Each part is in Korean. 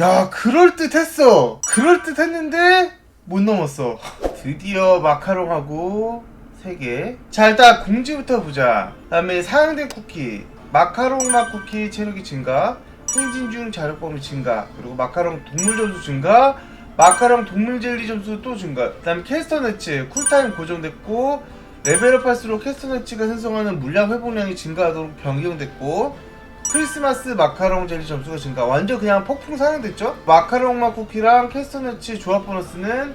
야 그럴듯했어. 그럴듯했는데 못 넘었어. 드디어 마카롱하고 3개. 자 일단 공지부터 보자. 그 다음에 사용된 쿠키. 마카롱 맛 쿠키 체력이 증가. 행진 중 자력 범위 증가. 그리고 마카롱 동물 점수 증가. 마카롱 동물 젤리 점수 또 증가. 그 다음에 캐스터 네츠 쿨타임 고정됐고 레벨업 할수록 캐스터 네츠가 생성하는 물량 회복량이 증가하도록 변경됐고 크리스마스 마카롱 젤리 점수가 증가. 완전 그냥 폭풍 상향됐죠? 마카롱 맛 쿠키랑 캐스터너츠 조합 보너스는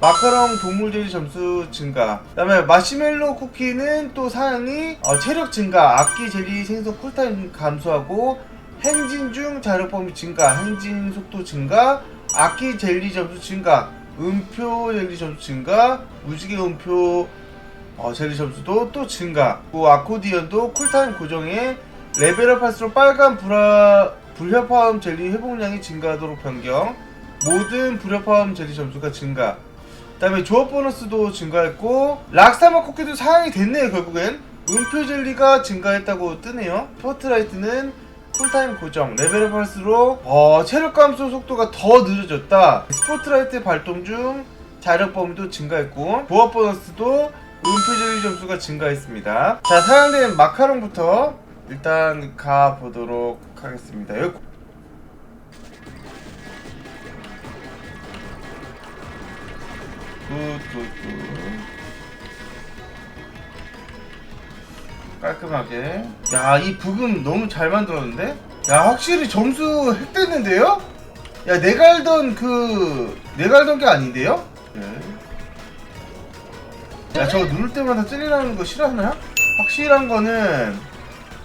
마카롱 동물 젤리 점수 증가. 그 다음에 마시멜로 쿠키는 또 사양이 어, 체력 증가. 악기 젤리 생성 쿨타임 감소하고 행진 중 자력 범위 증가. 행진 속도 증가. 악기 젤리 점수 증가. 음표 젤리 점수 증가. 무지개 음표 어, 젤리 점수도 또 증가. 그 아코디언도 쿨타임 고정에 레벨업 할수록 빨간 불화, 불협화음 젤리 회복량이 증가하도록 변경. 모든 불협화음 젤리 점수가 증가. 그 다음에 조합 보너스도 증가했고 락사마 쿠키도 사양이 됐네요 결국엔. 음표 젤리가 증가했다고 뜨네요. 스포트라이트는 쿨타임 고정 레벨업 할수록 어, 체력 감소 속도가 더 느려졌다. 스포트라이트 발동 중 자력 범위도 증가했고 조합 보너스도 음표 젤리 점수가 증가했습니다. 자 사용된 마카롱부터 일단 가 보도록 하겠습니다. 여기 굿굿굿 깔끔하게. 야 이 부금 너무 잘 만들었는데? 야 확실히 점수 획됐는데요? 야 내가 알던 그 내가 알던 게 아닌데요? 네. 야 저거 누를 때마다 찔리라는 거 싫어하나요? 확실한 거는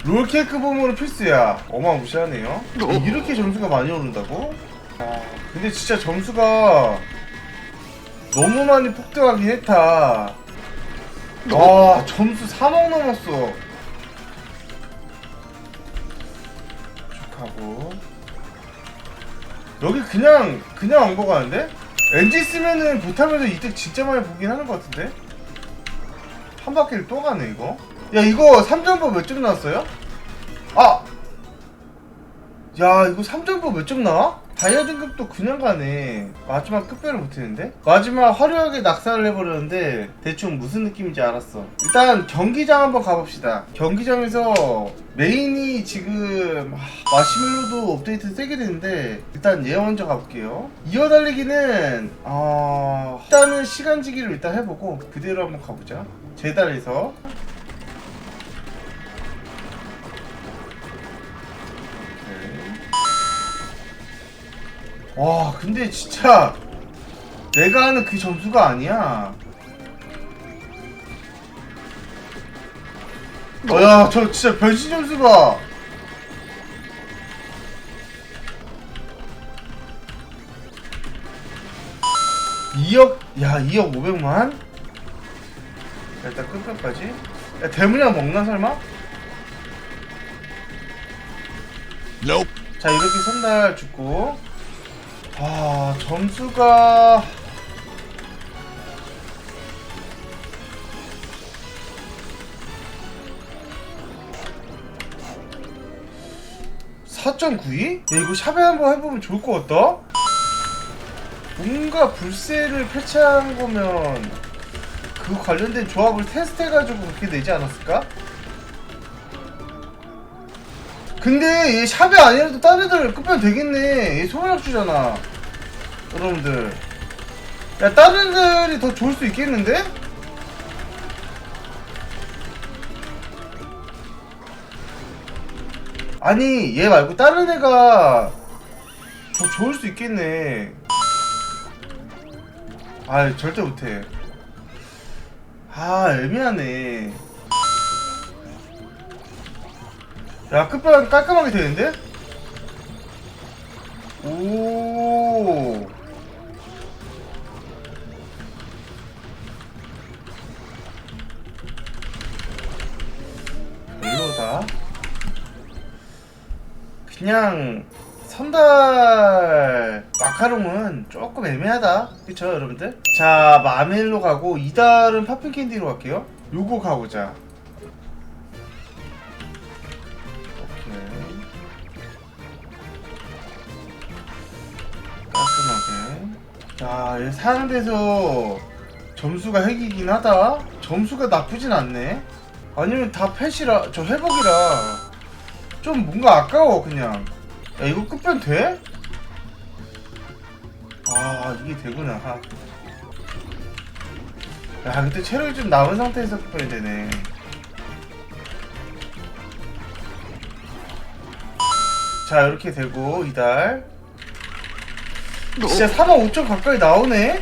롤케이크 봄으로 필수야 어마무시하네요 이렇게 점수가 많이 오른다고? 아, 근데 진짜 점수가 너무 많이 폭등하긴 했다 와 점수 3억 넘었어 축하고 여기 그냥 그냥 안 보가는데? 엔지 쓰면은 못하면서 이득 진짜 많이 보긴 하는 것 같은데? 한 바퀴를 또 가네 이거 야 이거 3점보 몇 점 나왔어요? 아! 야 이거 3점보 몇점 나와? 다이아 등급도 그냥 가네 마지막 급별을 못했는데? 마지막 화려하게 낙사를 해버렸는데 대충 무슨 느낌인지 알았어 일단 경기장 한번 가봅시다 경기장에서 메인이 지금 하, 마시멜로도 업데이트 세게 됐는데 일단 얘 먼저 가볼게요 이어 달리기는 어... 일단은 시간지기를 일단 해보고 그대로 한번 가보자 재단에서 와 근데 진짜 내가 하는 그 점수가 아니야 어야 저 진짜 변신 점수 봐2억야 2억 5백만? 일단 끝까지 야 대문양 먹나 설마? Nope. 자 이렇게 선날 죽고 아 점수가 (4.92) 야, 이거 샵에 한번 해보면 좋을 것 같다 뭔가 불세를 패치한 거면 그 관련된 조합을 테스트해가지고 그렇게 내지 않았을까? 근데 얘 샵이 아니라도 다른 애들 급하면 되겠네. 얘 소멸학주잖아. 여러분들. 야, 다른 애들이 더 좋을 수 있겠는데? 아니, 얘 말고 다른 애가 더 좋을 수 있겠네. 아, 절대 못해. 아, 애매하네. 야 끝발 깔끔하게 되는데? 오. 그냥 선달 마카롱은 조금 애매하다. 그쵸 여러분들? 자 마멜로 가고 이달은 팝핑 캔디로 갈게요. 요거 가보자. 오케이. 야, 얘 사양돼서 점수가 핵이긴 하다. 점수가 나쁘진 않네. 아니면 다 펫이라, 저 회복이라. 좀 뭔가 아까워, 그냥. 야, 이거 끝변 돼? 아, 이게 되구나. 야, 그때 체력이 좀 남은 상태에서 끝변이 되네. 자, 이렇게 되고, 이달. 진짜 4만 5천 가까이 나오네?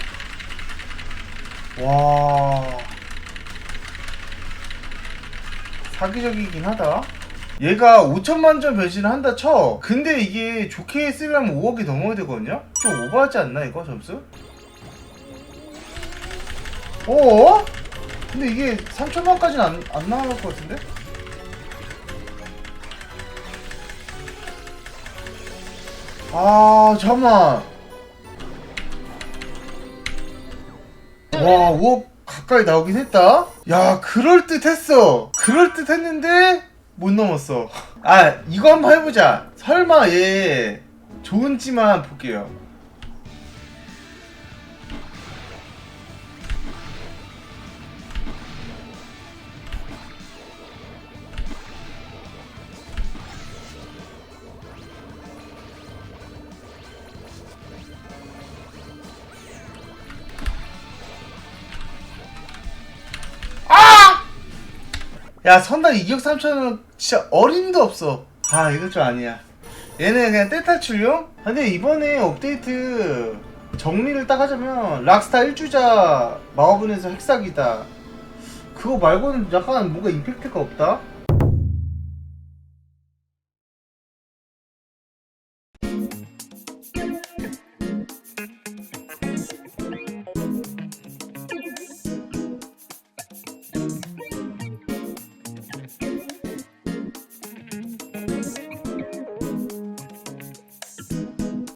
와. 사기적이긴 하다. 얘가 5천만 점 변신을 한다 쳐. 근데 이게 좋게 쓰려면 5억이 넘어야 되거든요? 좀 오버하지 않나, 이거 점수? 어? 근데 이게 3천만까지는 안, 안 나올 것 같은데? 아, 잠깐만. 와, 5억 가까이 나오긴 했다. 야, 그럴듯 했어. 그럴듯 했는데, 못 넘었어. 아, 이거 한번 해보자. 설마 얘, 좋은지만 볼게요. 야, 선당 2억 3천원 진짜 어림도 없어. 아, 이거 좀 아니야. 얘는 그냥 떼탈출용? 아, 근데 이번에 업데이트 정리를 딱 하자면 락스타 1주자 마법은에서 핵사기다. 그거 말고는 약간 뭔가 임팩트가 없다?